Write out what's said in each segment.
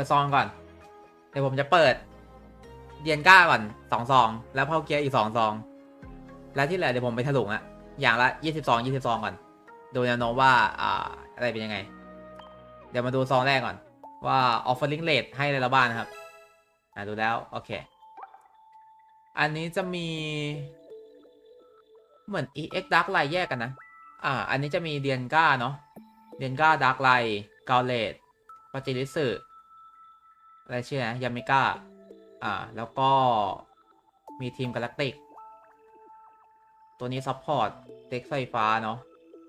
ิดซองก่อน เดี๋ยวผมจะเปิดเดียนก้าก่อนสองซอง แล้วพาเกียร์อีกสองซอง แล้วที่เหลือเดี๋ยวผมไปถลุงอะอย่างละยี่สิบสองยี่สิบสองก่อน ดูแนวโน้มว่าอ่าอะไรเป็นยังไง เดี๋ยวมาดูซองแรกก่อน ว่า offering rate ให้อะไรละบ้างนะครับ อ่าดูแล้ว โอเค อันนี้จะมี เหมือน EX Dark Light แยกกันนะ อ่า อันนี้จะมีเดียนก้าเนาะเดียนก้า Dark Light กาเลตปาจิริสึ อะไรชื่อนะยามิก้าอ่า แล้วก็มีทีมกาแล็กติก ตัวนี้ซัพพอร์ตเด็กไฟฟ้าเนาะ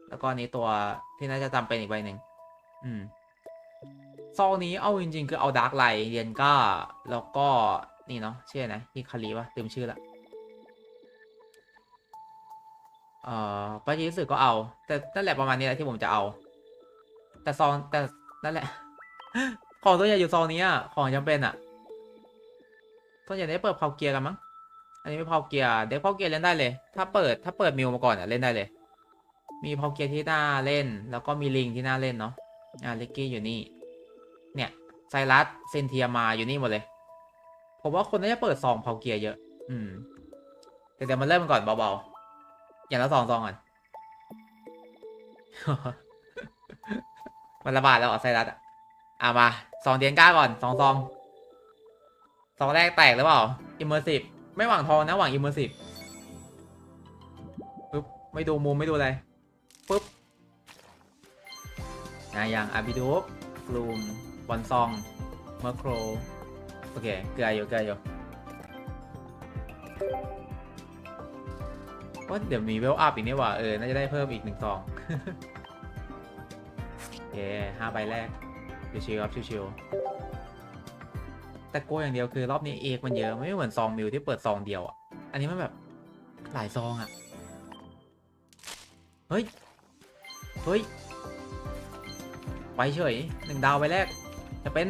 แล้วก็นี้ตัวที่น่าจะจำเป็นอีกใบหนึ่งอืมซองนี้เอาจริงๆ คือเอาดาร์กไลท์เรียนก้า แล้วก็นี่เนาะชื่ออะไรนะฮิคารีวะลืมชื่อละเอ่อปาจิสึก็เอา แต่นั่นแหละประมาณนี้แหละที่ผมจะเอา แต่ซองแต่นั่นแหละ ของตัวใหญ่อยู่ซองนี้อะของจำเป็นอะตัวใหญ่ได้เปิดพาเกียร์กันมั้งอันนี้ไม่พาเกียร์เด็กพาเกียร์เล่นได้เลย ถ้าเปิดถ้าเปิดมิวมาก่อนอะเล่นได้เลย มีพาเกียร์ที่น่าเล่น แล้วก็มีลิงที่น่าเล่นเนาะอ่าลิกกี้อยู่นี่ เนี่ยไซรัสเซนเทียมาอยู่นี่หมดเลยผมว่าคนน่าจะเปิดซองพาเกียร์เยอะ อืมแต่เดี๋ยวมาเริ่มกันก่อนเบาๆ อย่างละสองซองก่อน มันระบาดแล้วเหรอไซรัสอะ อะมา สองเดียนก้าก่อนสองซองซองแรกแตกหรือเปล่าอิมเมอร์ซีฟไม่หวังทองนะหวังอิมเมอร์ซีฟปึ๊บไม่ดูมุมไม่ดูอะไรปึ๊บนะอย่างอาบิดูฟลูมบอลซองเมอร์โครโอเคเกลืออยู่เกลืออยู่ว่าเดี๋ยวมีเวลอัพอีกนี่หว่าเออ น่าจะได้เพิ่มอีกหนึ่งซอง โอเคห้าใบแรก ชิวๆครับชิวๆแต่โกลัวอย่างเดียวคือรอบนี้เอกมันเยอะไม่เหมือนซองมิวที่เปิดซองเดียวอะ อันนี้มันแบบหลายซองอะ เฮ้ย เฮ้ย ไปเฉยหนึ่งดาวไปแรก จะเป็น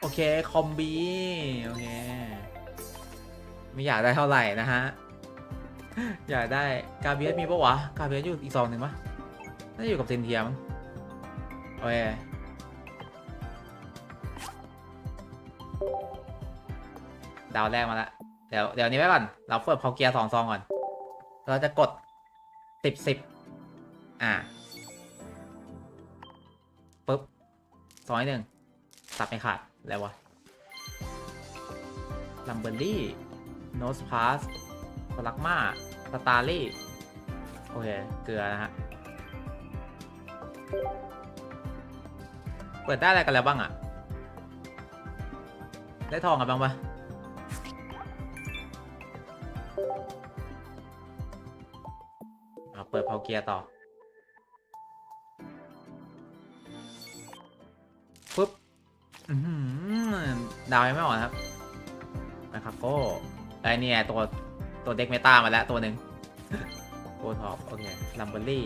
โอเค คอมบี โอเค ไม่อยากได้เท่าไหร่นะฮะ อยากได้กาเบียสมีปะวะ กาเบียสอยู่อีกซองหนึ่งปะน่าจะอยู่กับเซนเทียมโอเค ดาวแรกมาแล้วเดี๋ยวเดี๋ยวนี้ไว้ก่อน เราเปิดพอเกียร์สองซองก่อน เราจะกดสิบสิบอ่าปุ๊บซอยหนึ่งตัดไม่ขาด แล้ววะลัมเบอรี่โนสพาสสลักมาสตาร์ลี่โอเค เกลือนะฮะ เปิดได้อะไรกันแล้วบ้างอะได้ทองกันบ้างปะ เกียร์ต่อปุ๊บดาวยังไม่ออกนะครับนะครับโก้ไอเนี่ยตัวตัวเด็กเมตามาแล้วตัวหนึ่งโกท็อปโอเคลัมเบอรี่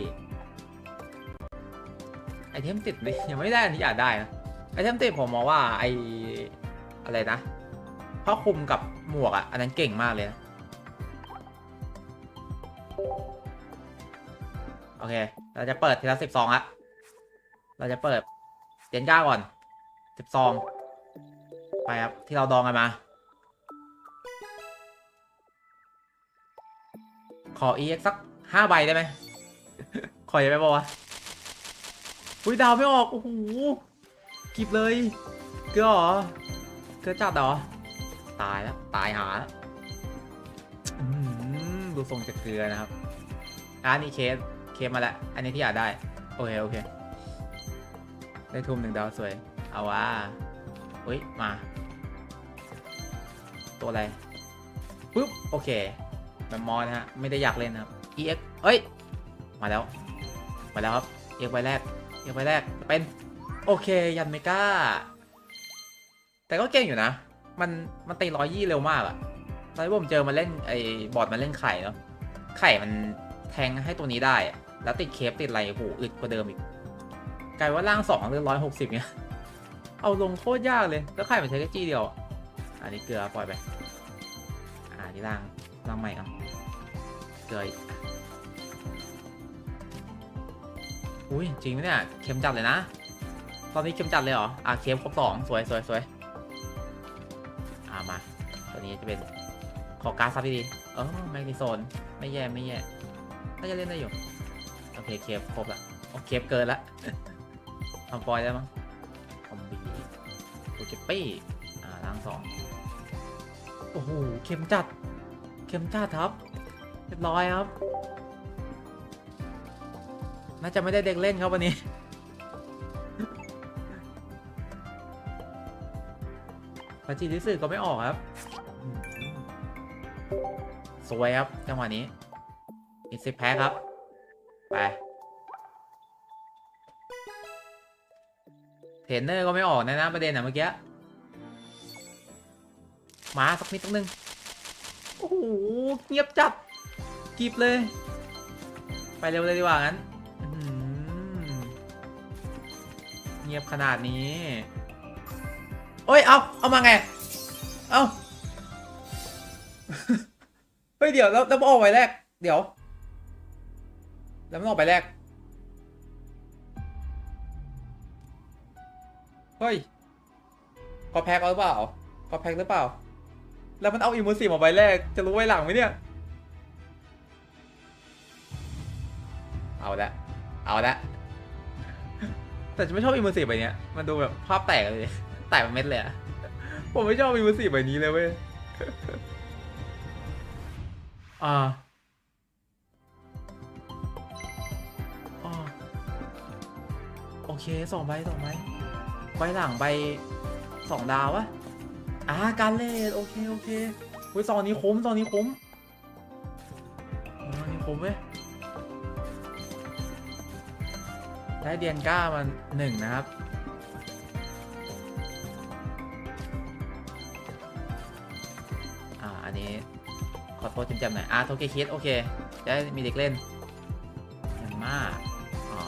ไอเทมติดยังไม่ได้อันที่อยากได้นะไอเทมติดผมมองว่าไออะไรนะผ้าคลุมกับหมวกอะอันนั้นเก่งมากเลยนะ โอเค เราจะเปิดทีละสิบสองละเราจะเปิดเจนก้าก่อนสิบสองไปครับ ที่เราดองกันมา ขอ EX สักห้าใบได้ไหม ขออยังไม่บอกวะอุ้ยดาวไม่ออก โอ้โหกิบเลย เกลือเหรอ เกลือจัดเหรอ ตายแล้ว ตายหาแล้วดูทรงจะเกลือนะครับอ่านี่เคส เคมาแล้ว อันนี้ที่อยากได้ โอเค โอเค ได้ทุ่มหนึ่งดาวสวย เอาว่าอุ้ย มา ตัวอะไร ปุ๊บ โอเคแบบมอนะฮะ ไม่ได้อยากเล่นะครับ EX เอ้ย มาแล้ว มาแล้วครับเอกใบแรกเอกใบแรกจะเป็น โอเค ยันเมกาแต่ก็เก่งอยู่นะ มัน มันตีร้อยยี่เร็วมากอะตอนที่ผมเจอมาเล่นไอ้บอร์ดมาเล่นไข่เนาะ ไข่มันแทงให้ตัวนี้ได้อะ แล้วติดเคปติดไรโอ้โหอึดกว่าเดิมอีก กลายว่าล่างสองหรือร้อยหกสิบเนี่ย เอาลงโคตรยากเลย แล้วไข่มันใช้แค่จี้เดียวอะอันนี้เกลือปล่อยไป อ่านี่ล่างล่างใหม่เอาเกลืออุ้ยจริงไหมเนี่ยเค็มจัดเลยนะ ตอนนี้เข้มจัดเลยเหรอ อะเคมครบสองสวยสวยสวยอ่ามาตัวนี้จะเป็นขอการ์ดซับดีๆเออแมกนีโซน ไม่แย่ไม่แย่น่าจะเล่นได้อยู่ เคเคฟครบละโอเคฟเกินละทำฟอยได้มั้งคอมบีโอเคปี้อ่าล้างสองโอ้โหเข็มจัด เข็มจัดครับเรียบร้อยครับ น่าจะไม่ได้เด็กเล่นครับวันนี้ปาจิริสึก็ไม่ออกครับ สวยครับ จังหวะนี้อินซิแพ้ครับ เทรนเนอร์ก็ไม่ออกนะนะประเด็นอะเมื่อกี้ มา สักนิดสักนึง โอ้โห เงียบจัดกิบเลย ไปเร็วเลยดีกว่างั้นเงียบขนาดนี้เอ้ย เอา เอามาไง เอาเฮ้ย เดี๋ยว แล้วแล้วออกไปแรก เดี๋ยว แล้วมันออกไปแรก เฮ้ยก็แพ็กเอาหรือเปล่าก็แพ็กหรือเปล่า แล้วมันเอาอิมูซีมาใบแรก จะรู้ไว้หลังไหมเนี่ย เอาละ เอาละ แต่ฉันไม่ชอบอิมูซีใบนี้มันดูแบบภาพแตกเลย แตกเป็นเม็ดเลยอะผมไม่ชอบอิมูซีใบนี้เลยเว้ย อ่าอ่า โอเคสองใบสองใบใบหลังใบสองดาววะอ่าการเลดโอเคโอเคอุ้ยซองนี้คุ้มซองนี้คุ้มซองนี้คุ้มเว้ยได้เดียนก้ามันหนึ่งนะครับอ่าอันนี้ขอโทษจำๆหน่อยอ่าโทเกคิดโอเคจะได้มีเด็กเล่นยันมากอ๋อ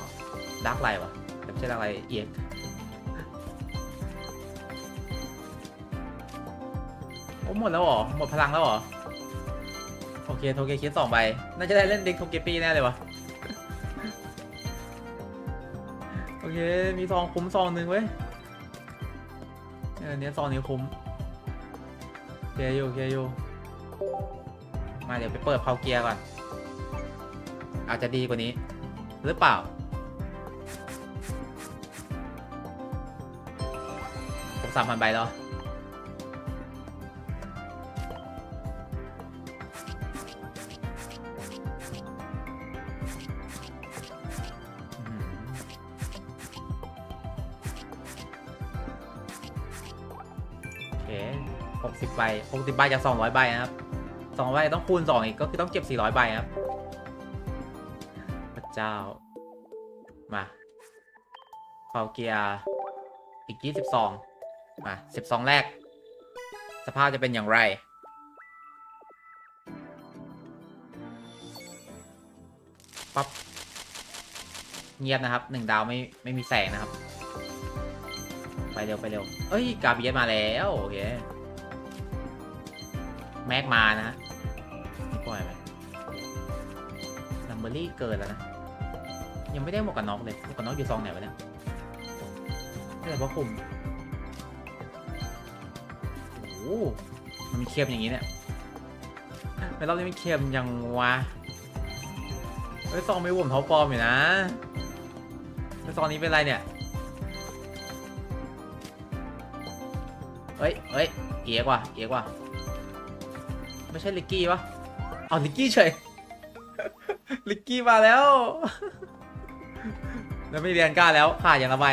ดักไลวะแต่ไม่ ใช่ดักไลเอียกโอ้หมดแล้วเหรอ หมดพลังแล้วเหรอ โอเค โทเกคิดสองใบ น่าจะได้เล่นเด็กโทเกปีแน่เลยวะโอเค มีซองคุ้มซองหนึ่งเว้ยเนี้ยซองนี้คุ้มโอเคอยู่โอเคอยู่มาเดี๋ยวไปเปิดเพาเกียร์ก่อน อาจจะดีกว่านี้ หรือเปล่า สามพันใบแล้วอืมโอเคหกสิบใบหกสิบใบจากสองร้อยใบนะครับสองใบต้องคูณสองอีกก็คือต้องเก็บสี่ร้อยใบครับพระเจ้า มาเปาเกียร์อีกยี่สิบสอง มาสิบสองแรก สภาพจะเป็นอย่างไร ปั๊บ เงียบนะครับหนึ่งดาวไม่ไม่มีแสงนะครับ ไปเร็วไปเร็ว เอ้ย กาเบียสมาแล้วโอเคแม็กมานะฮะนี่ปล่อยไปลัมเบอรี่เกินแล้วนะ ยังไม่ได้หมวกกันน็อกเลยหมวกกันน็อกอยู่ซองไหนวะเนี่ยอะไรวะคุม มันมีเค็มอย่างนี้เนี่ยไม่รอบนี้มันเค็มยังวะเฮ้ยซองไม่วุ่มท็อปฟอร์มอยู่นะแล้วซองนี้เป็นไรเนี่ยเฮ้ยเฮ้ยเอียกว่ะเอียกว่ะไม่ใช่ลิกกี้ปะเอาลิกกี้เฉย ลิกกี้มาแล้ว แล้วไม่เรียนกล้าแล้วขาดอย่างละใบ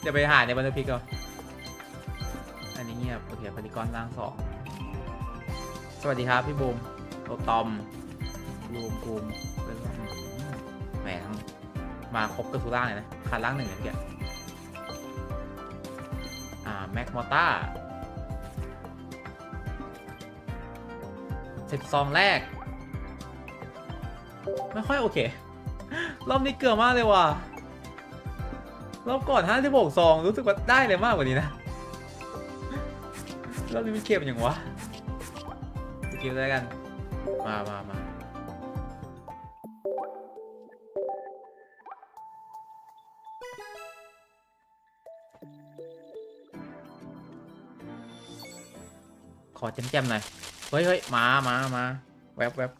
เดี๋ยวไปหาในบันทึกพิกก่อน กอนล่างสองสวัสดีครับพี่บูมโตตอมบูมบูมเรื่องแหมทั้งมาครบกระทุกร่างเลยนะขาดร่างหนึ่งเนี่ยเกี้อ่าแม็กมอต้าสิบซองแรก ไม่ค่อยโอเค รอบนี้เกลือมากเลยว่ะรอบก่อนห้าที่บกซองรู้สึกว่าได้เลยมากกว่านี้นะ รอบนี้มันเกมอย่างวะเกมอะไรกัน มามามาขอแจมๆหน่อย เฮ้ยเฮ้ยมามามาแวบแวบ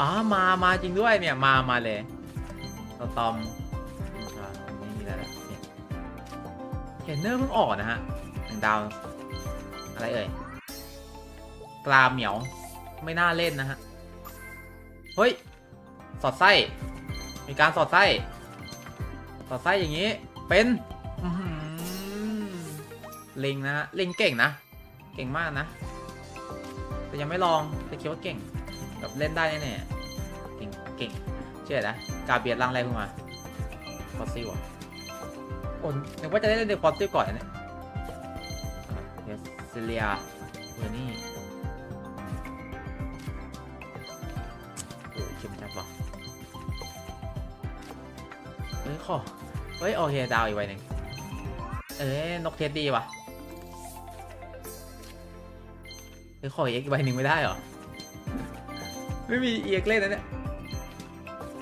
อ๋อ มามาจริงด้วยเนี่ย มามาเลยเรตอมไม่มีอะไรแล้วเข็นเนอร์เพิ่งออกนะฮะหวงดาว อะไรเอ่ยกลาเหมียวไม่น่าเล่นนะฮะ เฮ้ย สอดไส้ มีการสอดไส้ สอดไส้อย่างนี้ เป็นอื้อหือลิงนะฮะลิงเก่งนะ เก่งมากนะ แต่ยังไม่ลองแต่คิดว่าเก่ง แบบเล่นได้แน่ๆเก่งเก่งเชื่อนะกาเบียดร่างแรขึ้นมาฟอสซิลอะโอ้นึกว่าจะได้เล่นเด็กฟอสซิลก่อนนะเนี่ย ซเลียเวอร์นี่โอ้ยเข้มจัดว่ะเฮ้ยขอเฮ้ย โอเค ดาวอีกใบหนึ่งเอ้ยนกเทสดีว่ะเฮ้ยขอเอ็กอีกใบหนึ่งไม่ได้เหรอ ไม่มีเอ็กเล่นนะเนี่ย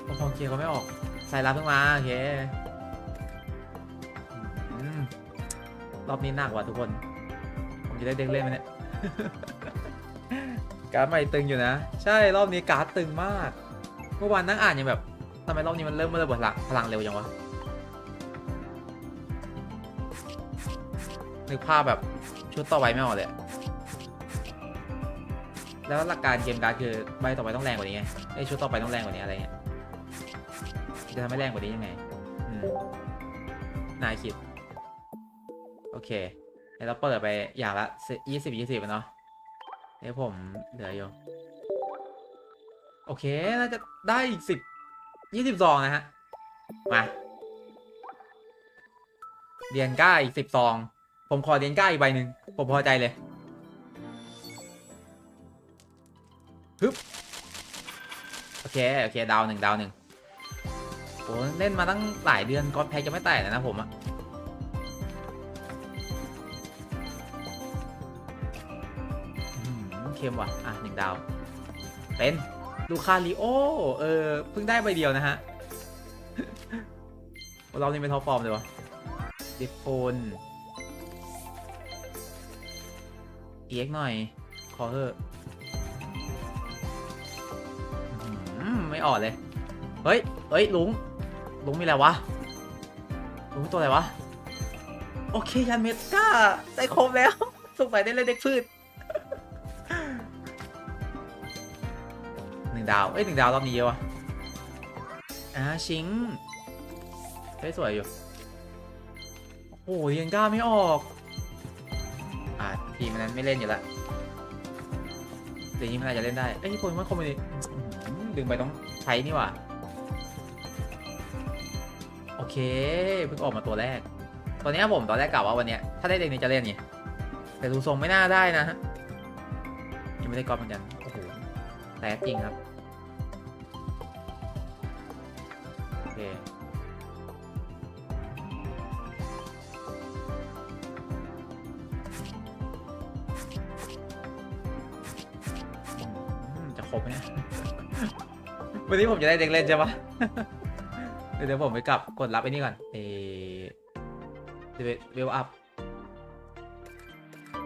โอ้พอเกียร์เขาไม่ออกใส่รับเพิ่งมา โอเครอบนี้หนักว่ะทุกคน จะได้เด็กเล่นไหมเนี่ย การ์ดใหม่ตึงอยู่นะ ใช่รอบนี้การ์ดตึงมาก เมื่อวานนั่งอ่านยังแบบทำไมรอบนี้มันเริ่มเริ่มพลังพลังเร็วยังวะนึกภาพแบบชุดต่อไปไม่ออกเลยแล้วหลักการเกมการ์ดคือใบต่อไปต้องแรงกว่านี้ไงไอชุดต่อไปต้องแรงกว่านี้อะไรเงี้ยจะทำให้แรงกว่านี้ยังไงนายคิด โอเค เดี๋ยวเราเปิดไปอย่างละยี่สิบยี่สิบเนาะเดี๋ยวผมเหลืออยู่ โอเค น่าจะได้อีกสิบยี่สิบซองนะฮะ มาเดียนก้าอีกสิบซอง ผมขอเดียนก้าอีกใบหนึ่งผมพอใจเลยฮึบโอเค โอเค ดาวหนึ่งดาวหนึ่งโอ้เล่นมาตั้งหลายเดือนก็แพ็กจะไม่แตกเลยนะผมอะ เค็มว่ะ อะหนึ่งดาว เป็นลูคาริโอ เออ เพิ่งได้ใบเดียวนะฮะ เรานี่เป็นท็อปฟอร์มเลยวะดิฟโฟนเอ็กหน่อย ขอเถอะอื้อหือไม่ออกเลย เฮ้ย เฮ้ย ลุง ลุงมีอะไรวะ ลุงตัวอะไรวะ โอเค ยันเมกาได้ครบแล้วสงสัยได้เล่นเด็กพืช นึ่งดาว เอ้ยหนึ่งดาวรอบนี้เยอะวะอ่าชิงเฮ้ยสวยอยู่ โอ้โหยังกล้าไม่ออก อ่าทีมนั้นไม่เล่นอยู่ละเดี๋ยวนี้มันอาจจะเล่นได้ เอ้ยคนว่าคอมมิดึงไปต้องใช้นี่ว่าโอเคเพิ่งออกมาตัวแรกตัวเนี้ยผมตอนแรกกล่าวว่าวันเนี้ยถ้าได้เด็กนี้จะเล่นไงแต่ดูทรงไม่น่าได้นะฮะยังไม่ได้กอล์ฟเหมือนกันโอ้โหแต่จริงครับ จะครบไหมเนี่ย วันนี้ผมจะได้เด็กเล่นใช่ปะ เดี๋ยวเดี๋ยวผมไปกลับกดรับไอ้นี่ก่อนเอเวลอัพ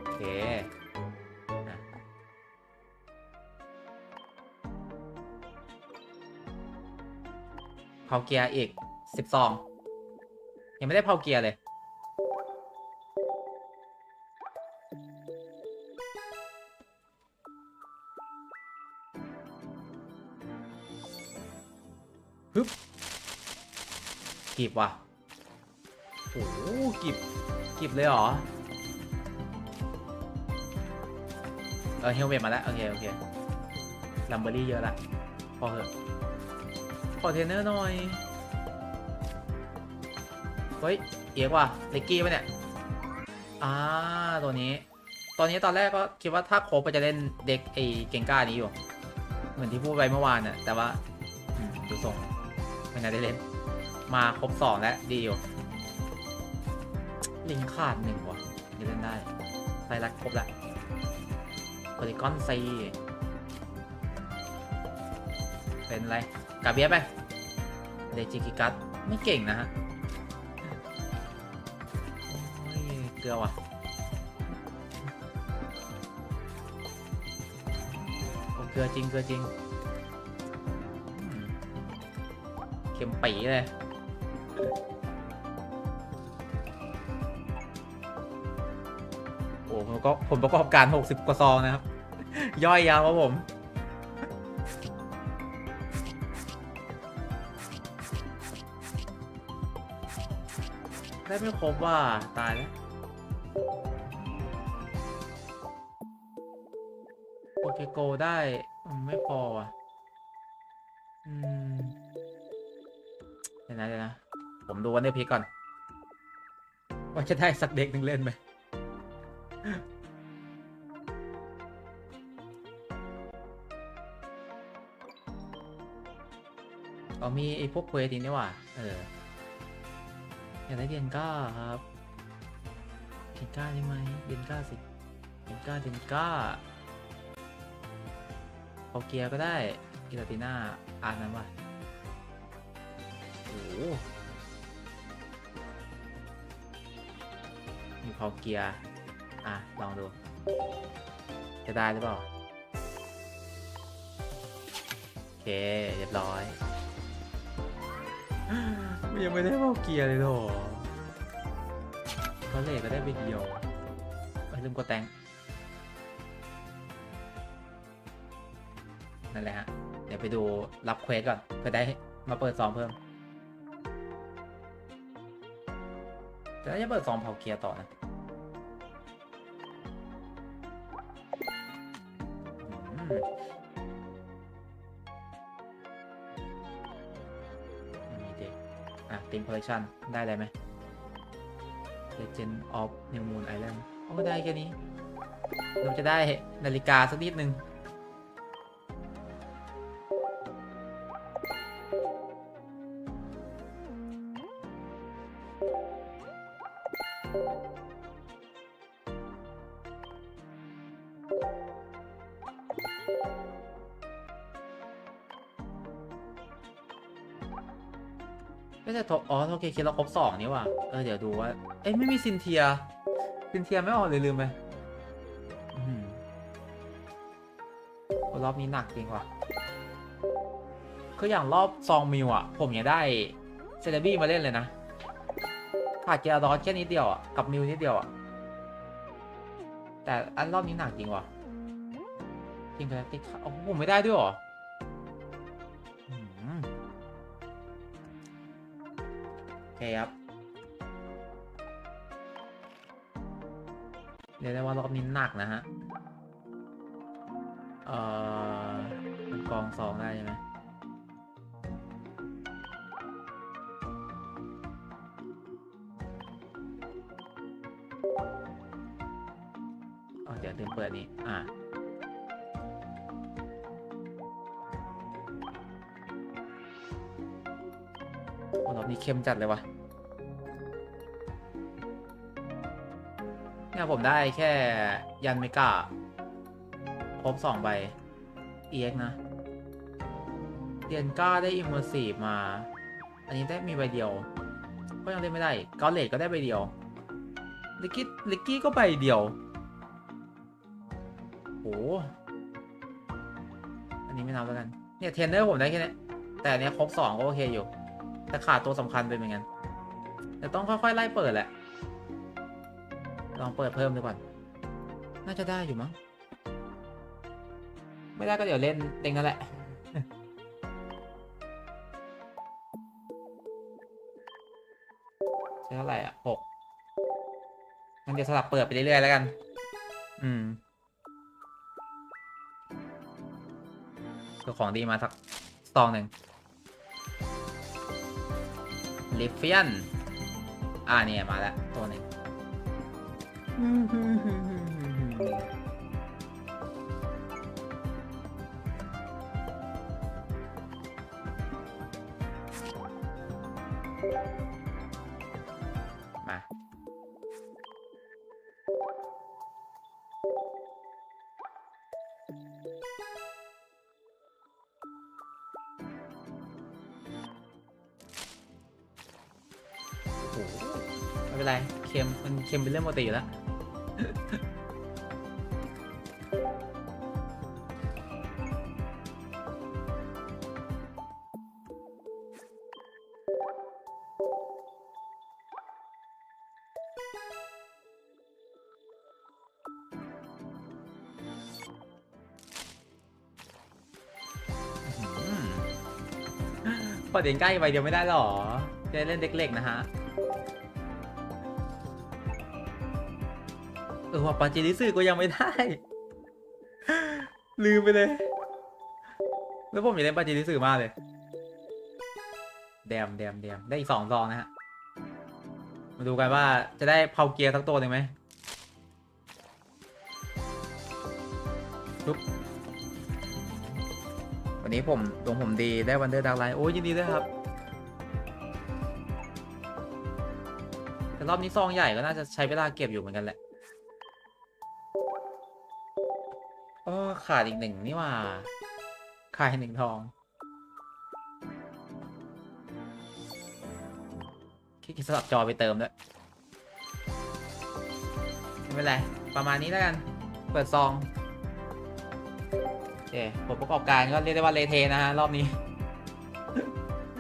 โอเค เผาเกียร์อีกสิบสองยังไม่ได้เผาเกียร์เลย ฮึบกีบว่ะโอ้กีบกีบเลยเหรอ เออเฮลเมตมาแล้ว โอเค โอเคลัมเบอรี่เยอะละพอเถอะ ขอเทรนเนอร์หน่อย เฮ้ย เอียกว่ะเล็กกี้ปะเนี่ย อ่า ตัวนี้ ตอนนี้ตอนแรกก็คิดว่าถ้าโคบจะเล่นเด็กไอเก่งก้านี้อยู่ เหมือนที่พูดไปเมื่อวานน่ะ แต่ว่าดูทรงไม่น่าได้เล่น มาครบสองแล้ว ดีอยู่ ลิงขาดหนึ่งว่ะจะเล่นได้ไซรัสครบแล้วโพลิกอนซีเป็นอะไร กาเบียไปเดจิกิกัสไม่เก่งนะฮะเกลือว่ะลือจริงเกลือจริงเค็มปีเลยโอ้ผมก็ผมประกอบการ 60 กว่าซองนะครับ ย่อยยาวครับผม ได้ไม่ครบว่า ตายแล้วโปเกโกได้ไม่พอว่ะ อืม เดี๋ยวนะเดี๋ยวนะ ผมดูวันเดอร์พีก่อน ว่าจะได้สักเด็กหนึ่งเล่นไหมเอ๋อมีไอ้พวกเควสนี้นี่ว่า เออ อยากได้เดียนก้าครับเดียนก้าได้ไหมเดียนก้าสิเดียนก้าเดียนก้าพอเกียร์ก็ได้กิลาติน่าอ่านนั้นว่ะโอ้โหมีพอเกียร์ อะ ลองดู จะได้หรือเปล่า โอเค เรียบร้อย มันยังไม่ได้พอเกียร์เลยโถเขาเลยก็ได้ไปเดียวไปลืมกดแต่งนั่นแหละฮะ เดี๋ยวไปดูรับเควสก่อนเพื่อได้มาเปิดซองเพิ่ม แต่น่าจะเปิดซองเผาเกียร์ต่อนะ อะทีมคอลเลคชันได้อะไรไหม Legend of New Moon Island โอ้ได้แค่นี้ เราจะได้นาฬิกาสักนิดนึง ไม่ใช่โทอ๋อโอเคคิดเราครบสองนี่ว่ะเออเดี๋ยวดูว่า เอ้ยไม่มีซินเทีย ซินเทียไม่ออกเลยลืมไปรอบนี้หนักจริงว่ะ คืออย่างรอบซองมิวอะ ผมยังได้เซเลบี้มาเล่นเลยนะขาดเกียร์ดอสแค่นิดเดียวอะ กับมิวนิดเดียวอะ แต่อันรอบนี้หนักจริงว่ะจริงแพลติกโอ้โหผมไม่ได้ด้วยหรอ เคครับเรียกได้ว่ารอบนี้หนักนะฮะ เอ่อเป็นกองสองได้ใช่ไหมอ๋อเดี๋ยวลืมเปิดนี้ อ่า นี้เข้มจัดเลยวะเนี่ยผมได้แค่ยันเมกาครบสองใบ EX นะเดียนก้าได้อิมเมอร์ซีฟมา อันนี้ได้มีใบเดียว ก็ยังเล่นไม่ได้กอเลตก็ได้ใบเดียวลิกกี้ลิกกี้ก็ใบเดียวโหอันนี้ไม่นับแล้วกัน เนี่ยเทนเนอร์ผมได้แค่นี้แต่อันเนี้ยครบสองก็โอเคอยู่ แต่ขาดตัวสำคัญไปเหมือนกันแต่ต้องค่อยๆไล่เปิดแหละ ลองเปิดเพิ่มดูก่อน น่าจะได้อยู่มั้ง ไม่ได้ก็เดี๋ยวเล่นเต็งนั่นแหละ ใช้เท่าไหร่อะหกงั้นเดี๋ยวสลับเปิดไปเรื่อยๆแล้วกัน อืมก็ของดีมาสักซองหนึ่ง ลิฟเฟียน อ่าเนี่ย มาแล้ว ตัวหนึ่ง เค็มเป็นเรื่องปกติอยู่แล้วพอเด็นใกล้ไปเดียวไม่ได้หรอ จะเล่นเล็กๆนะฮะ ออว่าปาจิริสึก็ยังไม่ได้ ลืมไปเลย แล้วผมอยากเล่นปาจิริสึมากเลยแดมแดมแดมได้อีกสองซองนะฮะ มาดูกันว่าจะได้เผาเกียร์สักตัวหนึ่งไหมปุ๊บวันนี้ผมดวงผมดีได้วันเดอร์ดาวไลท์โอ้ยยินดีด้วยครับ แต่รอบนี้ซองใหญ่ก็น่าจะใช้เวลาเก็บอยู่เหมือนกันแหละ โอ้ขาดอีกหนึ่งนี่ว่าขาดหนึ่งทองคิดสลับจอไปเติมด้วยไม่เป็นไร ประมาณนี้แล้วกัน เปิดซองโอเคผลประกอบการก็เรียกได้ว่าเลเทนะฮะ รอบนี้